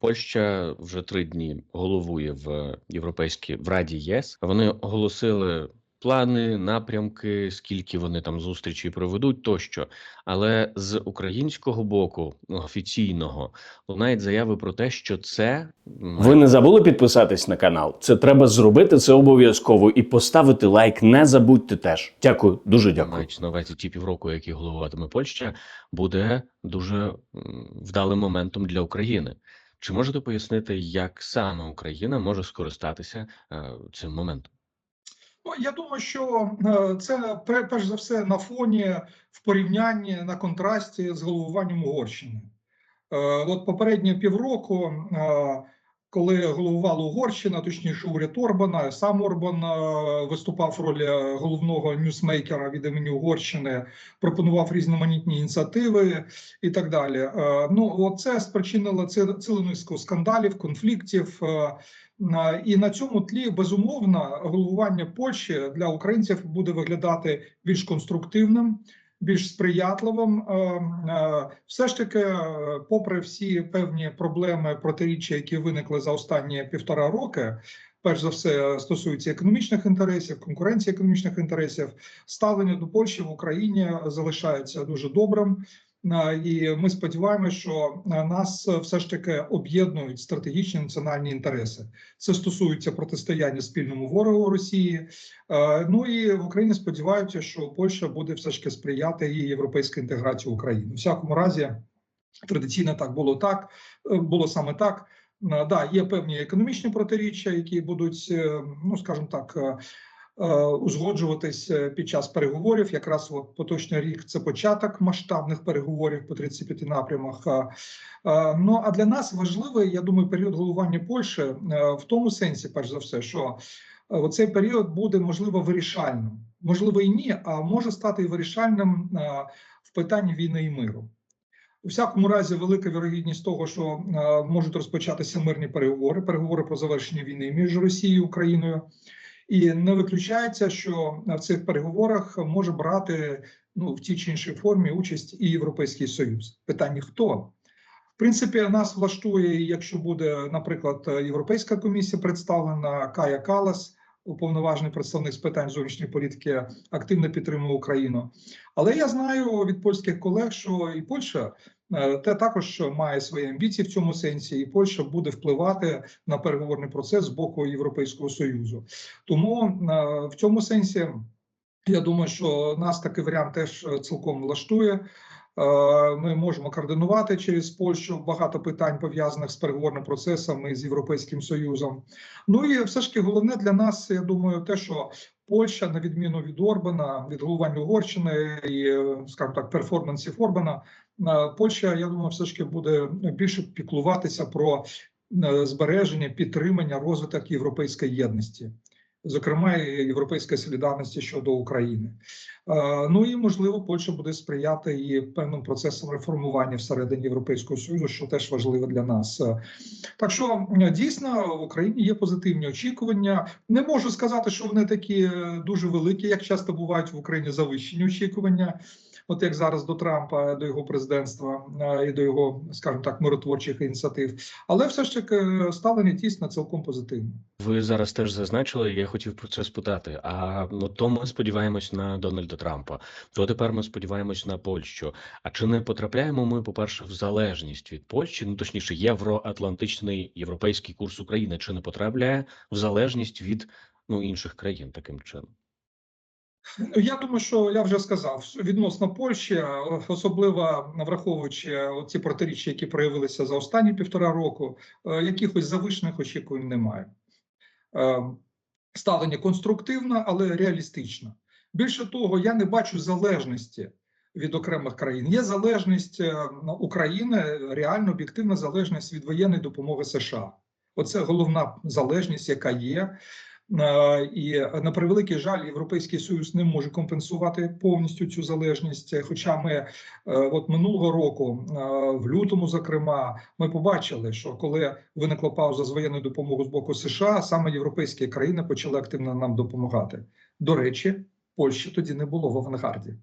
Польща вже три дні головує в європейській в Раді ЄС. Вони оголосили плани, напрямки, скільки вони там зустрічей проведуть, тощо. Але з українського боку офіційного лунають заяви про те, що це Ви не забули підписатись на канал? Це треба зробити це обов'язково і поставити лайк. Не забудьте теж. Дякую, дуже дякую. маючи на увазі ті півроку, які головуватиме Польща, буде дуже вдалим моментом для України. Чи можете пояснити, як саме Україна може скористатися е, цим моментом? Ну, я думаю, що е, це перш за все на фоні в порівнянні на контрасті з головуванням Угорщини. Е, От попередні півроку, е, коли головувала Угорщина, точніше уряд Орбана, сам Орбан е, виступав в ролі головного ньюсмейкера від імені Угорщини, пропонував різноманітні ініціативи і так далі. Е, Ну, це спричинило ці- цілу низку скандалів, конфліктів. Е, І на цьому тлі безумовно головування Польщі для українців буде виглядати більш конструктивним, більш сприятливим. Е, е, Все ж таки, е, попри всі певні проблеми протиріччя, які виникли за останні півтора роки. Перш за все стосується економічних інтересів, конкуренції економічних інтересів. Ставлення до Польщі в Україні залишається дуже добрим. Е, І ми сподіваємося, що е, нас все ж таки об'єднують стратегічні національні інтереси. Це стосується протистояння спільному ворогу Росії. Е, Ну і в Україні сподіваються, що Польща буде все ж таки сприяти її європейській інтеграції України. У всякому разі, традиційно так було так, було саме так. Да, є певні економічні протиріччя, які будуть, ну скажімо так. Е, Узгоджуватись е, під час переговорів, якраз от поточний рік це початок масштабних переговорів по 35 напрямах. Е, Ну а для нас важливий, я думаю, період головування Польщі в тому сенсі, перш за все, що оцей період буде можливо вирішальним, можливо, і ні, а може стати вирішальним в питанні війни і миру. У всякому разі, велика вірогідність того, що можуть розпочатися мирні переговори, переговори про завершення війни між Росією і Україною. І не виключається, що в цих переговорах може брати ну в тій чи іншій формі участь і Європейський Союз. Питання хто? В принципі, нас влаштує, якщо буде, наприклад, Європейська комісія представлена Кая Калас, уповноважений представник з питань зовнішньої політики, активно підтримує Україну. Але я знаю від польських колег, що і Польща те також має свої амбіції в цьому сенсі, і Польща буде впливати на переговорний процес з боку Європейського союзу. Тому е, в цьому сенсі я думаю, що нас такий варіант теж е, цілком влаштує. Е, Ми можемо координувати через Польщу багато питань пов'язаних з переговорним процесом і з Європейським Союзом. Ну і все ж таки головне для нас, я думаю, те, що Польща, на відміну від Орбана, від головування Угорщини і, е, скажімо так, перформансів Орбана, е, Польща, я думаю, все ж таки буде більше піклуватися про е, збереження, підтримання, розвиток європейської єдності, зокрема європейської солідарності щодо України. Е, Ну і можливо, Польща буде сприяти і певним процесам реформування всередині Європейського союзу, що теж важливо для нас. Е, Так що е, дійсно в Україні є позитивні очікування. Не можу сказати, що вони такі е, дуже великі, як часто бувають в Україні завищені очікування. От як зараз до Трампа, до його президентства е, і до його, скажімо так, миротворчих ініціатив, але все ж таки е, ставлення дійсно цілком позитивне. Ви зараз теж зазначили, я хотів про це спитати. А ну то ми сподіваємось на Дональда Трампа, то тепер ми сподіваємось на Польщу. А чи не потрапляємо ми, по-перше, в залежність від Польщі, ну точніше, євроатлантичний європейський курс України, чи не потрапляє в залежність від ну інших країн таким чином? Я думаю, що я вже сказав відносно Польщі, особливо враховуючи ці протиріччя, які проявилися за останні півтора року, е, якихось завишених очікувань немає. Е, Ставлення конструктивне, але реалістичне. Більше того, я не бачу залежності від окремих країн. Є залежність е, України, реально об'єктивна залежність від воєнної допомоги США. Оце головна залежність, яка є. Е, І на превеликий жаль, Європейський Союз не може компенсувати повністю цю залежність. Хоча ми е, от минулого року, е, в лютому, зокрема, ми побачили, що коли виникла пауза з воєнною допомогою з боку США, саме європейські країни почали активно нам допомагати. До речі, Польщі тоді не було в авангарді.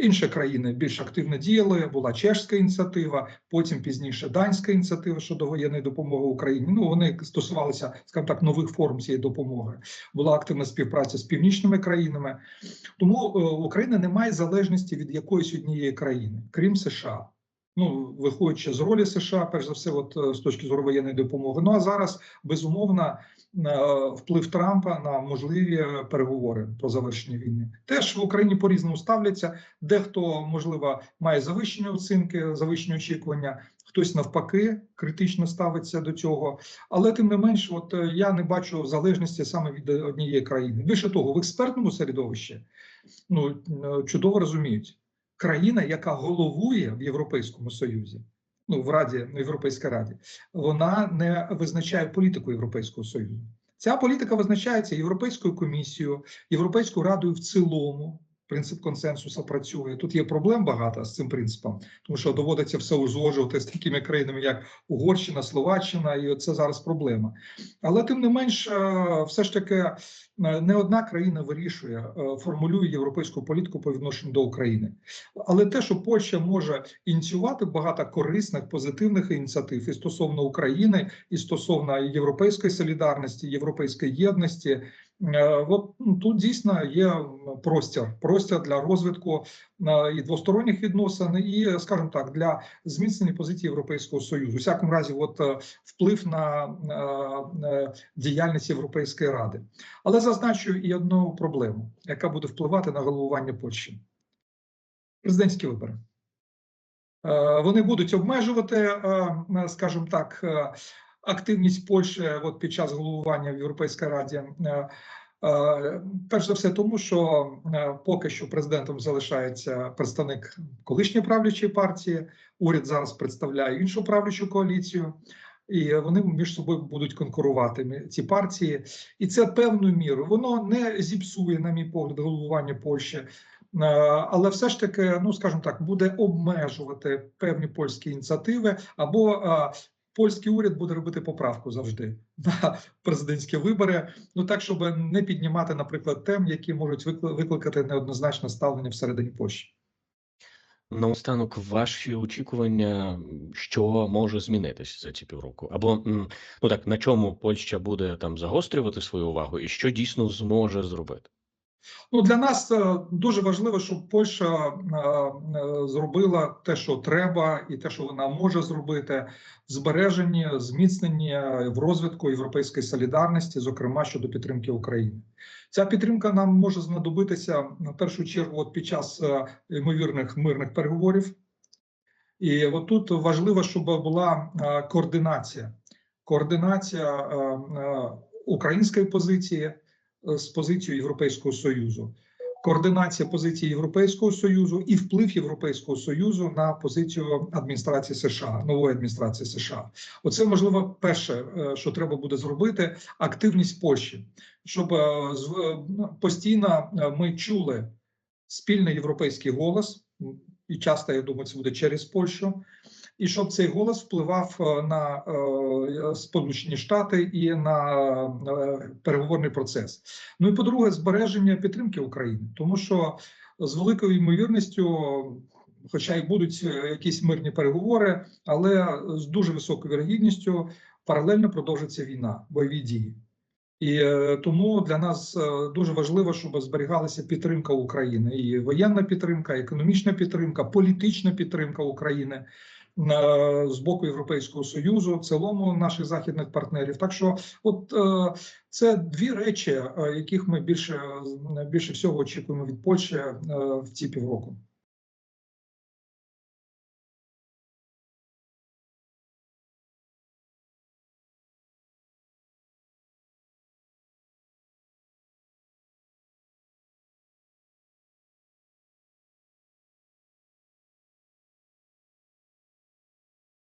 Інші країни більш активно діяли. Була чешська ініціатива, потім пізніше данська ініціатива щодо воєнної допомоги Україні. Ну вони стосувалися, скажімо так, нових форм цієї допомоги. Була активна співпраця з північними країнами. Тому е, Україна не має залежності від якоїсь однієї країни, крім США. Ну, виходячи з ролі США, перш за все, от е, з точки зору воєнної допомоги. Ну а зараз безумовно е, вплив Трампа на можливі переговори про завершення війни. Теж в Україні по різному ставляться. Дехто можливо має завищені оцінки, завищені очікування. Хтось навпаки критично ставиться до цього, але тим не менш, от е, я не бачу залежності саме від однієї країни. Більше того, в експертному середовищі ну чудово розуміють, країна, яка головує в Європейському Союзі, ну в Раді, в Європейській Раді, вона не визначає політику Європейського Союзу. Ця політика визначається Європейською комісією, Європейською радою в цілому. Принцип консенсусу працює. Тут є проблем багато з цим принципом, тому що доводиться все узгоджувати з такими країнами, як Угорщина, Словаччина, і це зараз проблема. Але тим не менш, е, все ж таки е, не одна країна вирішує, е, формулює європейську політику по відношенню до України. Але те, що Польща може ініціювати багато корисних позитивних ініціатив і стосовно України, і стосовно європейської солідарності, європейської єдності. Е, От тут дійсно є простір, простір для розвитку е, і двосторонніх відносин, і, скажімо так, для зміцнення позиції Європейського союзу. У всякому разі, от е, вплив на діяльність Європейської ради. Але зазначу і одну проблему, яка буде впливати на головування Польщі. Президентські вибори. Вони будуть обмежувати, скажімо так, активність Польщі от під час головування в Європейській Раді. Е, е, Перш за все, тому що е, поки що президентом залишається представник колишньої правлячої партії. Уряд зараз представляє іншу правлячу коаліцію, і вони між собою будуть конкурувати ці партії. І це певною мірою воно не зіпсує, на мій погляд, головування Польщі. Е, Але все ж таки, ну скажімо так, буде обмежувати певні польські ініціативи, або е, польський уряд буде робити поправку завжди на президентські вибори. Ну так, щоб не піднімати, наприклад, тем, які можуть викли- викликати неоднозначне ставлення всередині Польщі. Наостанок, ваші очікування, що може змінитися за ці півроку? Або ну так, на чому Польща буде там загострювати свою увагу, і що дійсно зможе зробити? Ну для нас е, дуже важливо, щоб Польща е, е, зробила те, що треба, і те, що вона може зробити в збереженні, зміцненні в розвитку європейської солідарності, зокрема щодо підтримки України. Ця підтримка нам може знадобитися на першу чергу от під час ймовірних мирних переговорів. І от тут важливо, щоб була координація, координація української позиції з позицією Європейського союзу, координація позиції Європейського союзу і вплив Європейського союзу на позицію адміністрації США, нової адміністрації США. Оце можливо перше, е, що треба буде зробити, активність Польщі, щоб е, е, постійно е, ми чули спільний європейський голос, і часто я думаю, це буде через Польщу. І щоб цей голос впливав е, на е, Сполучені Штати і на е, переговорний процес. Ну і по-друге, збереження підтримки України, тому що з великою ймовірністю, хоча й будуть якісь мирні переговори, але з дуже високою вірогідністю паралельно продовжиться війна, бойові дії. І тому для нас дуже важливо, щоб зберігалася підтримка України, і воєнна підтримка, економічна підтримка, політична підтримка України з боку Європейського союзу, в цілому наших західних партнерів. Так що, от е, це дві речі, е, яких ми більше більше всього очікуємо від Польщі е, в ці півроку.